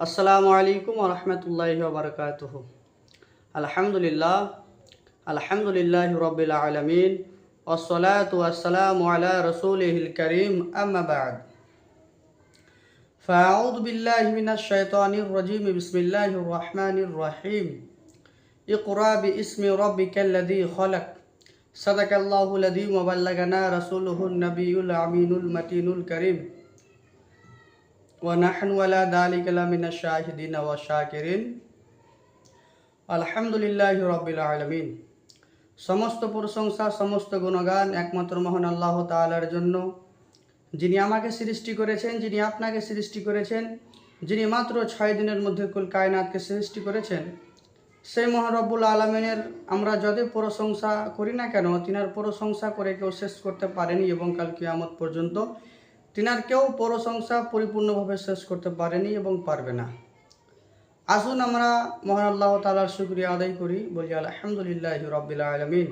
আসসালামু আলাইকুম রহমতুল্লাহ বারকাতুহ আলহামদুলিল্লাহ আলহামদুলিল্লাহ রবিল আলমিন والصلاة والسلام على رسوله الكريم أما بعد فأعوذ بالله من الشيطان الرجيم بسم الله الرحمن الرحيم اقرأ باسم ربك الذي خلق صدق الله الذي وبلغنا رسوله النبي الأمين المتين الكريم ونحن ولا ذلك لمن الشاهدين والشاكرين আলহামদুলিল্লাহ রবিল আলমিন সমস্ত প্রশংসা সমস্ত গুণগান একমাত্র মহান আল্লাহ তাআলার জন্য যিনি আমাকে সৃষ্টি করেছেন যিনি আপনাকে সৃষ্টি করেছেন যিনি মাত্র ছয় দিনের মধ্যে কুল কায়নাতকে সৃষ্টি করেছেন সেই মহারব্বুল আলমিনের আমরা যদি প্রশংসা করি না কেন তিনার প্রশংসা করে কেউ শেষ করতে পারেনি এবং কাল কিয়ামত পর্যন্ত তিনার কেউ প্রশংসা পরিপূর্ণভাবে শেষ করতে পারেনি এবং পারবে না। আসুন আমরা মহান আল্লাহ তালার শুক্রিয়া আদায় করি, বলি আলহামদুলিল্লাহ রবিল আলমিন।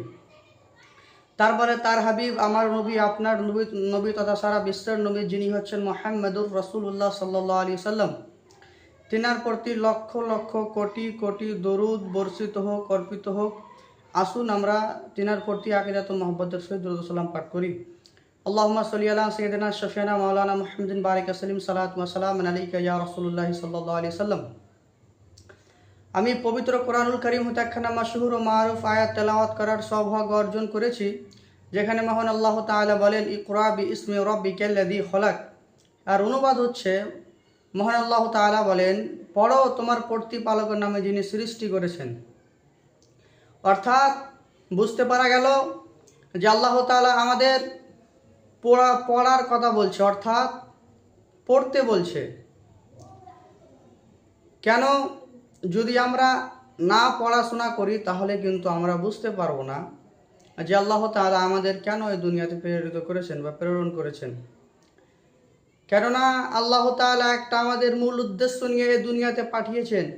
তারপরে তার হাবিব, আমার নবী, আপনার নবী নবী তথা সারা বিশ্বের নবী যিনি হচ্ছেন মোহাম্মদুর রসুল্লাহ সাল্লাহ আলী সাল্লাম। তিনার প্রতি লক্ষ লক্ষ, কোটি কোটি দরুদ বর্ষিত হোক, অর্পিত হোক। আসুন আমরা তিনার প্রতি আকিদাত মোহাম্মদের সহিত দরুদ সালাম পাঠ করি। اللهم صل على سيدنا شفينا مولانا محمد بارك وسلم صلاة وسلام عليك يا رسول الله صلى الله عليه وسلم আমি পবিত্র কোরআনুল করিম হতে একখানা মাসহুর ও মারুফ আয়াত তেলাওয়াত করার সৌভাগ্য অর্জন করেছি যেখানে মহান আল্লাহ তাআলা বলেন ইকরা বি ইসমি রব্বিকাল্লাযী খলাক আর অনুবাদ হচ্ছে মহান আল্লাহ তাআলা বলেন পড়ো তোমার প্রতিপালকের নামে যিনি সৃষ্টি করেছেন অর্থাৎ বুঝতে পারা গেল যে আল্লাহ তাআলা আমাদের পড়া, পড়ার কথা বলছে, অর্থাৎ পড়তে বলছে। কেন? যদি আমরা না পড়াশোনা করি, তাহলে কিন্তু আমরা বুঝতে পারব না যে আল্লাহ তাআলা আমাদের কেন এই দুনিয়াতে প্রেরিত করেছেন বা প্রেরণ করেছেন। কেননা আল্লাহ তাআলা একটা আমাদের মূল উদ্দেশ্য নিয়ে এই দুনিয়াতে পাঠিয়েছেন।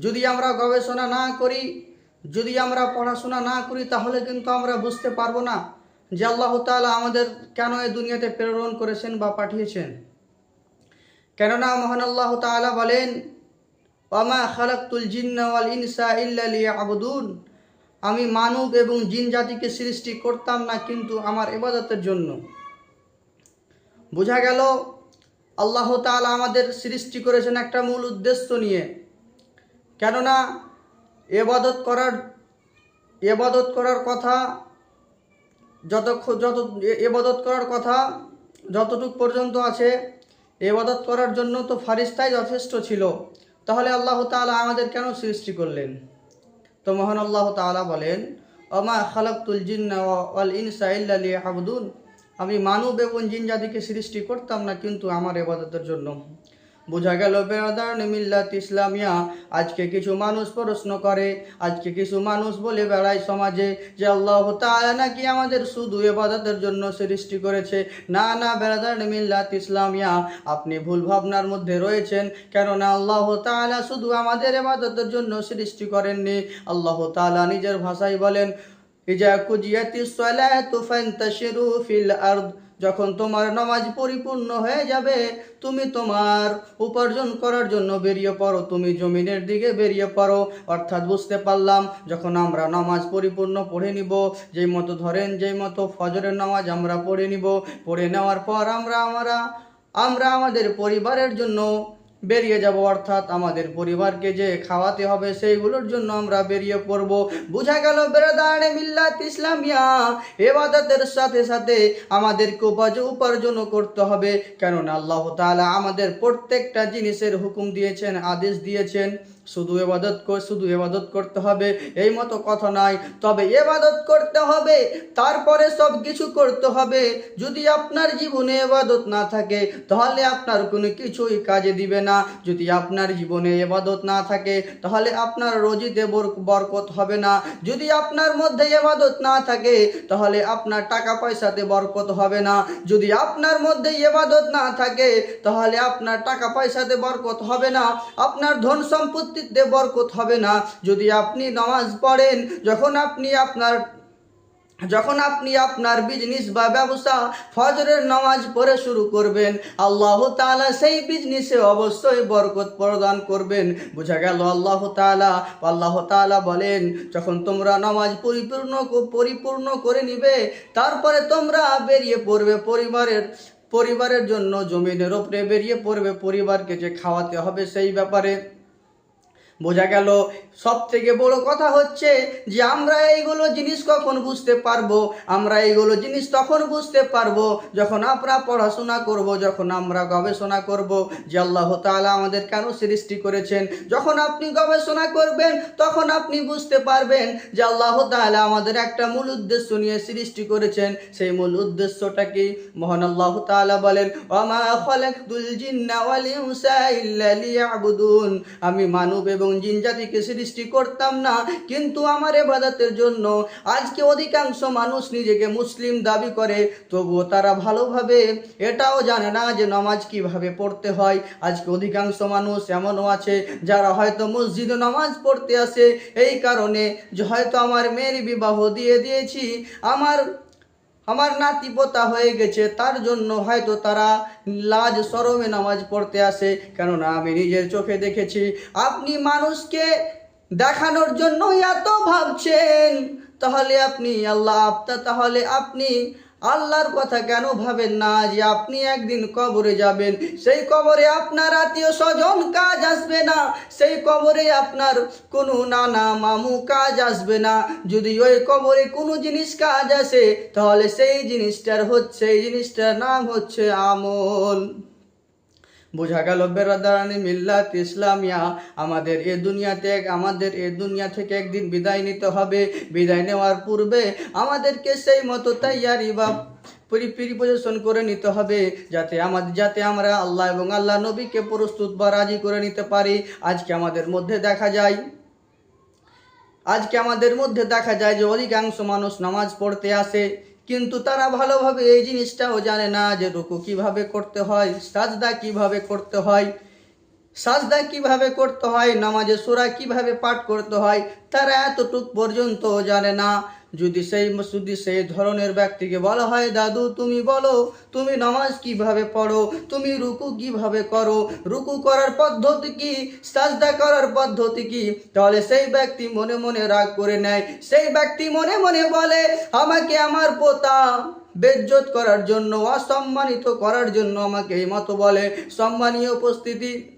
যদি আমরা গবেষণা না করি, যদি আমরা পড়াশোনা না করি, তাহলে কিন্তু আমরা বুঝতে পারব না। যে আল্লাহ তাআলা আমাদের কেন এই দুনিয়াতে প্রেরণ করেছেন বা পাঠিয়েছেন? কেননা মহান আল্লাহ তাআলা বলেন, ওয়ামা খালাকুল জিন্না ওয়াল ইনসা ইল্লা লিয়াবুদুন। আমি মানব এবং জিন জাতিকে সৃষ্টি করতাম না কিন্তু আমার ইবাদতের জন্য। বোঝা গেল, আল্লাহ তাআলা আমাদের সৃষ্টি করেছেন একটা মূল উদ্দেশ্য নিয়ে। কেননা এবাদত করার এবাদত করার কথা যতক্ষণ যত এবাদত করার কথা যতটুক পর্যন্ত আছে, এবাদত করার জন্য তো ফারিস্তাই যথেষ্ট ছিল। তাহলে আল্লাহ তাআলা আমাদের কেন সৃষ্টি করলেন? তো মহান আল্লাহ তাআলা বলেন অমা খালাকুল জিন্না ওয়াল ইনসা ইল্লা লিয়াবুদুন। আমি মানব এবং জিন জাতিকে সৃষ্টি করতাম না কিন্তু আমার এবাদতের জন্য। বোঝা গেল বেড়াদার মিল্লাত ইসলামিয়া। আজকে কিছু মানুষ প্রশ্ন করে, আজকে কিছু মানুষ বলে বেড়ায় সমাজে যে আল্লাহ তাআলা নাকি আমাদের শুধু এবাদতের জন্য সৃষ্টি করেছে। না না বেড়াদার মিল্লাত ইসলামিয়া, আপনি ভুল ভাবনার মধ্যে রয়েছেন, কেননা আল্লাহ তাআলা শুধু আমাদের এবাদতের জন্য সৃষ্টি করেননি। আল্লাহ তাআলা নিজের ভাষায় বলেন, ইজা কুজিয়াতি সালাতু ফান্তাশিরু ফিল আরদ। যখন তোমার নামাজ পরিপূর্ণ হয়ে যাবে, তুমি তোমার উপার্জন করার জন্য বেরিয়ে পড়ো। তুমি জমিনের দিকে বেরিয়ে পড়ো। অর্থাৎ বুঝতে পারলাম, যখন আমরা নামাজ পরিপূর্ণ পড়ে নিব, যেই মতো ধরেন, যেই মতো ফজরের নামাজ আমরা পড়ে নিব, পড়ে নেওয়ার পর আমরা আমরা আমরা আমাদের পরিবারের জন্য বেরিয়ে যাব অর্থাৎ আমাদের পরিবারকে যে খাওয়াতে হবে সেইগুলোর জন্য আমরা বেরিয়ে পড়ব। বোঝা গেল বেড়াদারে মিল্লাত ইসলামিয়া, এবাদতের সাথে সাথে আমাদেরকে উপার্জ, উপার্জনও করতে হবে। কেননা আল্লাহ তালা আমাদের প্রত্যেকটা জিনিসের হুকুম দিয়েছেন, আদেশ দিয়েছেন। শুধু এবাদত কর, শুধু এবাদত করতে হবে, এই মতো কথা নয় তবে এবাদত করতে হবে, তারপরে সব কিছু করতে হবে। যদি আপনার জীবনে এবাদত না থাকে, তাহলে আপনার কোনো কিছুই কাজে দিবে না। যদি আপনার জীবনে এবাদত না থাকে, তাহলে আপনার রোজিতে বর- বরকত হবে না। যদি আপনার মধ্যে এবাদত না থাকে, তাহলে আপনার টাকা পয়সাতে বরকত হবে না। যদি আপনার মধ্যে এবাদত না থাকে, তাহলে আপনার টাকা পয়সাতে বরকত হবে না। আপনার ধন সম্পত্তিতে বরকত হবে না। যদি আপনি নামাজ পড়েন, যখন আপনি আপনার, যখন আপনি আপনার বিজনেস বা ব্যবসা ফজরের নামাজ পড়ে শুরু করবেন, আল্লাহ তাআলা সেই বিজনেসে অবশ্যই বরকত প্রদান করবেন। বোঝা গেল আল্লাহ তাআলা? আল্লাহ তাআলা বলেন, যখন তোমরা নামাজ পরিপূর্ণ পরিপূর্ণ করে নিবে, তারপরে তোমরা বেরিয়ে পড়বে পরিবারের পরিবারের জন্য জমিনের ওপরে বেরিয়ে পড়বে, পরিবারকে যে খাওয়াতে হবে সেই ব্যাপারে। বোঝা গেল সব থেকে বড় কথা হচ্ছে যে আমরা এইগুলো জিনিস কখন বুঝতে পারব? আমরা এইগুলো জিনিস তখন বুঝতে পারব যখন আমরা পড়াশোনা করব, যখন আমরা গবেষণা করব যে আল্লাহ তাআলা আমাদের কেন সৃষ্টি করেছেন। যখন আপনি গবেষণা করবেন, তখন আপনি বুঝতে পারবেন যে আল্লাহ তাআলা আমাদের একটা মূল উদ্দেশ্য নিয়ে সৃষ্টি করেছেন। সেই মূল উদ্দেশ্যটা কি? মহান আল্লাহ তাআলা বলেন জিন্না ওয়াল ইনসা ইল্লা লিয়াবুদুন। আমি মানব এবং জিন জাতিকে সৃষ্টি করতাম না, কিন্তু আমার এবাদতের জন্য আজকে অধিকাংশ মানুষ নিজেকে মুসলিম দাবি করে, তবুও তারা ভালোভাবে এটাও জানে না যে নামাজ কীভাবে পড়তে হয়। আজকে অধিকাংশ মানুষ এমনও আছে, যারা হয়তো মসজিদে নামাজ পড়তে আসে, এই কারণে যে হয়তো আমার মেয়ের বিবাহ দিয়ে দিয়েছি, আমার আমার নাতি পোতা হয়ে গেছে, তার জন্য হয়তো তারা লাজ সরমে নামাজ পড়তে আসে। কেননা আমি নিজের চোখে দেখেছি, আপনি মানুষকে দেখানোর জন্য এত ভাবছেন। তাহলে আপনি আল্লাহ আপতা, তাহলে আপনি আল্লাহর কথা কেন ভাবেন না যে আপনি একদিন কবরে যাবেন? সেই কবরে আপনার আত্মীয় স্বজন কাজ আসবে না। সেই কবরে আপনার কোনো নানা মামু কাজ আসবে না। যদি ওই কবরে কোনো জিনিস কাজ আসে, তাহলে সেই জিনিসটার হচ্ছে, এই জিনিসটার নাম হচ্ছে আমল। বোঝা গেল বেরাদারানি মিল্লাত ইসলামিয়া। আমাদের এ দুনিয়াতে আমাদের এ দুনিয়া থেকে একদিন বিদায় নিতে হবে। বিদায় নেওয়ার পূর্বে আমাদেরকে সেই মতো তৈয়ারি বা প্রিপারেশন করে নিতে হবে, যাতে আমাদের যাতে আমরা আল্লাহ এবং আল্লাহ নবীকে প্রস্তুত বা রাজি করে নিতে পারি। আজকে আমাদের মধ্যে দেখা যায়, আজকে আমাদের মধ্যে দেখা যায় যে অধিকাংশ মানুষ নামাজ পড়তে আসে। কিন্তু তারা ভালোভাবে এই জিনিসটাও জানে না যে রুকু কীভাবে করতে হয়, সাজদা কীভাবে করতে হয়, সাজদা কীভাবে করতে হয় নামাজে সুরা কীভাবে পাঠ করতে হয়, তারা এতটুক পর্যন্ত জানে না। যদি সেই যদি সেই ধরনের ব্যক্তিকে বলা হয়, দাদু, তুমি বলো, তুমি নামাজ কীভাবে পড়ো? তুমি রুকু কীভাবে করো? রুকু করার পদ্ধতি কি? সাজদা করার পদ্ধতি কি? তাহলে সেই ব্যক্তি মনে মনে রাগ করে নেয়। সেই ব্যক্তি মনে মনে বলে, আমাকে আমার পোতা বেজ্জত করার জন্য, অসম্মানিত করার জন্য আমাকে এই মতো বলে। সম্মানীয় উপস্থিতি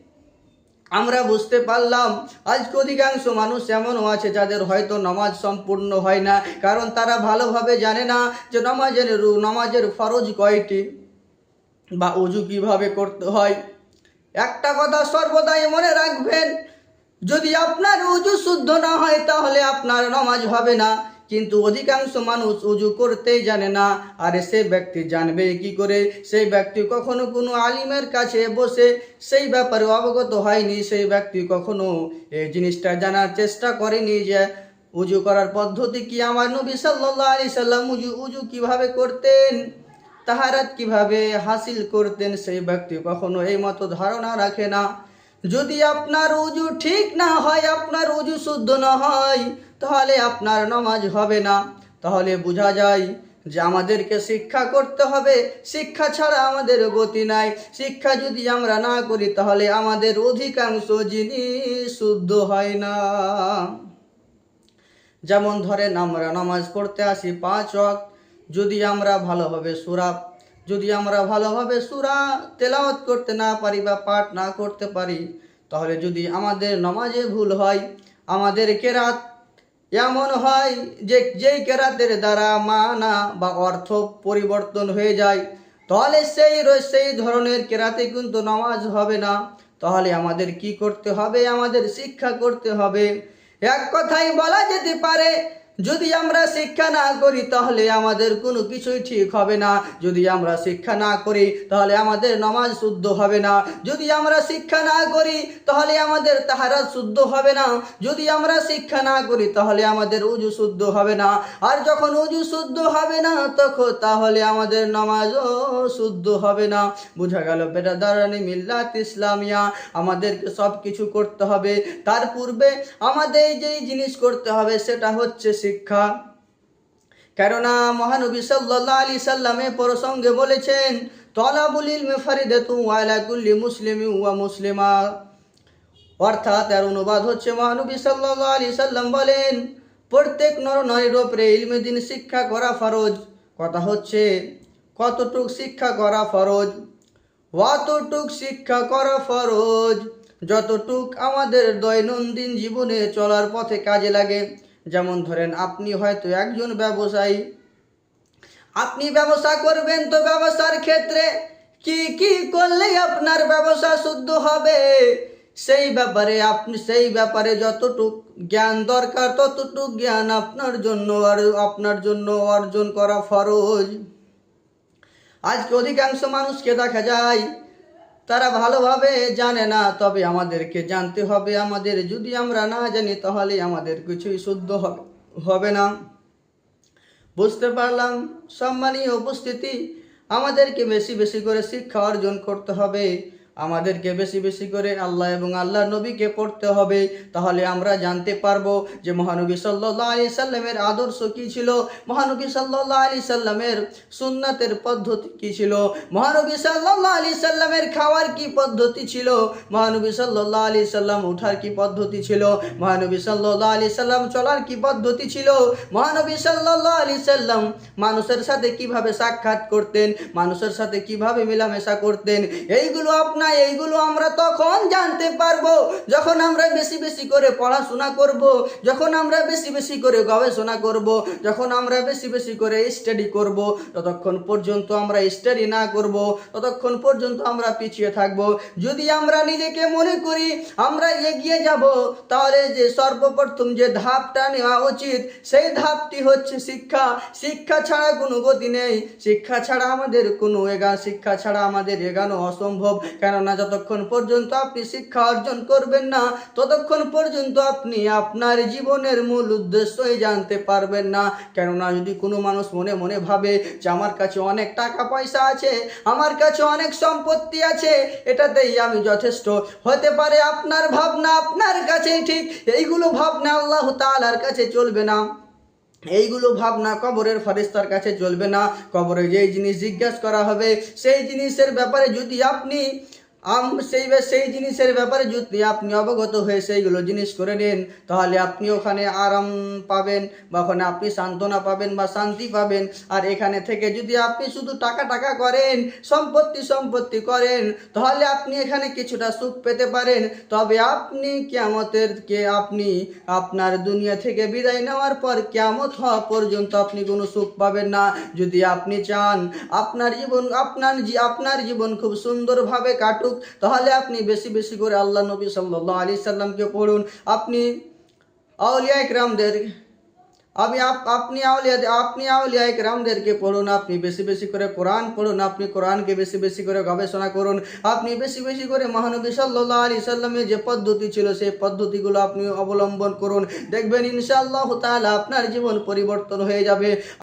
আমরা বুঝতে পারলাম, আজকে অধিকাংশ মানুষ এমনও আছে যাদের হয়তো নামাজ সম্পূর্ণ হয় না। কারণ তারা ভালোভাবে জানে না যে নামাজের রু- নামাজের ফরজ কয়টি বা উজু কীভাবে করতে হয়। একটা কথা সর্বদাই মনে রাখবেন, যদি আপনার উজু শুদ্ধ না হয় তাহলে আপনার নামাজ হবে না। কিন্তু অধিকাংশ মানুষ উজু করতেই জানে না, আরে সে ব্যক্তি জানবে কি করে? সেই ব্যক্তি কখনো কোনো আলিমের কাছে বসে সেই ব্যাপারে অবগত হয়নি, সেই ব্যক্তি কখনো এই জিনিসটা জানার চেষ্টা করেনি যে উজু করার পদ্ধতি কি আমার নবী সাল্লাহ আলি সাল্লাম উজু উজু কীভাবে করতেন? তাহারাত কীভাবে হাসিল করতেন? সেই ব্যক্তি কখনো এই মতো ধারণা রাখে না। যদি আপনার উজু ঠিক না হয়, আপনার উজু শুদ্ধ না হয় তাহলে আপনার নামাজ হবে না। তাহলে বোঝা যায় যে আমাদেরকে শিক্ষা করতে হবে। শিক্ষা ছাড়া আমাদের গতি নাই। শিক্ষা যদি আমরা না করি, তাহলে আমাদের অধিকাংশ জিনিস শুদ্ধ হয় না। যেমন ধরেন, আমরা নামাজ পড়তে আসি পাঁচ ওয়াক্ত। যদি আমরা ভালোভাবে সুরা, যদি আমরা ভালোভাবে সুরা তেলাওয়াত করতে না পারি বা পাঠ না করতে পারি, তাহলে যদি আমাদের নামাজে ভুল হয়, আমাদের কেরাত এমন হয় যে যেই কেরাতের দ্বারা মানা বা অর্থ পরিবর্তন হয়ে যায়, তাহলে সেই সেই ধরনের কেরাতে কিন্তু নামাজ হবে না। তাহলে আমাদের কি করতে হবে? আমাদের শিক্ষা করতে হবে। এক কথাই বলা যেতে পারে যদি আমরা শিক্ষা না করি, তাহলে আমাদের কোনো কিছুই ঠিক হবে না। যদি আমরা শিক্ষা না করি, তাহলে আমাদের নামাজ শুদ্ধ হবে না। যদি আমরা শিক্ষা না করি, তাহলে আমাদের তাহারা শুদ্ধ হবে না। যদি আমরা শিক্ষা না করি, তাহলে আমাদের উজু শুদ্ধ হবে না। আর যখন উজু শুদ্ধ হবে না, তখন তাহলে আমাদের নামাজও শুদ্ধ হবে না। বোঝা গেল বেটা দারানি মিল্লাত ইসলামিয়া। আমাদেরকে সব কিছু করতে হবে। তার পূর্বে আমাদের যেই জিনিস করতে হবে, সেটা হচ্ছে শিক্ষা। কেননা মহানবী সাল্লাল্লাহু আলাইহি সাল্লামে প্রসঙ্গে বলেছেন, তলাবুল ইলমি ফারিদাতু আলা কুল্লি মুসলিমি ওয়া মুসলিমা। অর্থাৎ এর অনুবাদ হচ্ছে, মহানবী সাল্লাল্লাহু আলাইহি সাল্লাম বলেন, প্রত্যেক নর নারীর উপরে ইলমে দিন শিক্ষা করা ফরজ। কথা হচ্ছে, কতটুক শিক্ষা করা ফরজ? অতটুক শিক্ষা করা ফরজ যতটুক আমাদের দৈনন্দিন জীবনে চলার পথে কাজে লাগে। যেমন ধরেন আপনি হয়তো একজন ব্যবসায়ী। আপনি ব্যবসা করবেন তো ব্যবসার ক্ষেত্রে কি কি করলে আপনার ব্যবসা শুদ্ধ হবে? সেই ব্যাপারে আপনি, সেই ব্যাপারে যতটুক জ্ঞান দরকার, ততটুক জ্ঞান আপনার জন্য আর আপনার জন্য অর্জন করা ফরজ। আজকে অধিকাংশ মানুষকে দেখা যায় তারা ভালোভাবে জানে না, তবে আমাদেরকে জানতে হবে। আমাদের যদি আমরা না জানি, তাহলে আমাদের কিছুই শুদ্ধ হবে হবে না। বুঝতে পারলাম? সম্মানীয় উপস্থিতি, আমাদেরকে বেশি বেশি করে শিক্ষা অর্জন করতে হবে। আমাদেরকে বেশি বেশি করে আল্লাহ এবং আল্লাহ নবীকে পড়তে হবে। তাহলে আমরা জানতে পারব যে মহানবী সাল্লাহ আলি সাল্লামের আদর্শ কি ছিল? মহানবী সাল্লাহ আলি সাল্লামের সুন্নাতের পদ্ধতি কি ছিল? মহানবী সাল্লাহ আলি সাল্লামের খাওয়ার কি পদ্ধতি ছিল? মহানবী সাল্লাহ আলি সাল্লাম উঠার কি পদ্ধতি ছিল? মহানবী সাল্লাহ আলি সাল্লাম চলার কি পদ্ধতি ছিল? মহানবী সাল্লাহ আলি সাল্লাম মানুষের সাথে কীভাবে সাক্ষাৎ করতেন? মানুষের সাথে কীভাবে মেলামেশা করতেন? এইগুলো আপনার এইগুলো আমরা তখন জানতে পারব। যখন আমরা বেশি বেশি করে পড়াশোনা করব, যখন আমরা বেশি বেশি করে গবেষণা করব, যখন আমরা বেশি বেশি করে স্টাডি করব, ততক্ষণ পর্যন্ত আমরা স্টাডি না করব, ততক্ষণ পর্যন্ত আমরা পিছিয়ে থাকব। যদি আমরা নিজেকে মনে করি আমরা এগিয়ে যাব, তাহলে যে সর্বপ্রথম যে ধাপটা নেওয়া উচিত, সেই ধাপটি হচ্ছে শিক্ষা। শিক্ষা ছাড়া কোনো গতি নেই। শিক্ষা ছাড়া আমাদের কোনো এগা, শিক্ষা ছাড়া আমাদের এগানো অসম্ভব। কেননা যতক্ষণ পর্যন্ত আপনি শিক্ষা অর্জন করবেন না, ততক্ষণ পর্যন্ত আপনি আপনার জীবনের মূল উদ্দেশ্যই জানতে পারবেন না। কেননা যদি কোনো মানুষ মনে মনে ভাবে যে আমার কাছে অনেক টাকা পয়সা আছে, আমার কাছে অনেক সম্পত্তি আছে, এটাতেই আমি যথেষ্ট। হতে পারে আপনার ভাবনা আপনার কাছেই ঠিক, এইগুলো ভাবনা আল্লাহ তাআলার কাছে চলবে না। এইগুলো ভাবনা কবরের ফারিস্তার কাছে চলবে না। কবরে যেই জিনিস জিজ্ঞাসা করা হবে, সেই জিনিসের ব্যাপারে যদি আপনি আম সেই সেই জিনিসের ব্যাপারে যদি আপনি অবগত হয়ে সেইগুলো জিনিস করে নেন, তাহলে আপনি ওখানে আরাম পাবেন বা ওখানে আপনি সান্ত্বনা পাবেন বা শান্তি পাবেন। আর এখানে থেকে যদি আপনি শুধু টাকা টাকা করেন, সম্পত্তি সম্পত্তি করেন, তাহলে আপনি এখানে কিছুটা সুখ পেতে পারেন। তবে আপনি কেয়ামতের কে আপনি আপনার দুনিয়া থেকে বিদায় নেওয়ার পর কেয়ামত হওয়া পর্যন্ত আপনি কোনো সুখ পাবেন না। যদি আপনি চান, আপনার জীবন আপনার আপনার জীবন খুব সুন্দরভাবে কাটুক তাহলে আপনি বেশি বেশি করে আল্লাহ নবী সাল্লাল্লাহু আলাইহি সাল্লামকে পড়ুন। আপনি আউলিয়া ইকরামদের, আমি আপনি আউলিয়া আপনি আউলিয়া ইকরামদেরকে পড়ুন, আপনি বেশি বেশি করে কোরআন পড়ুন, আপনি কোরআনকে বেশি বেশি করে গবেষণা করুন, আপনি বেশি বেশি করে মহানবী সাল্লাল্লাহু আলাইহি সাল্লামের যে পদ্ধতি ছিল, সেই পদ্ধতিগুলো আপনি অবলম্বন করুন। দেখবেন ইনশাআল্লাহ তাআলা আপনার জীবন পরিবর্তন হয়ে যাবে।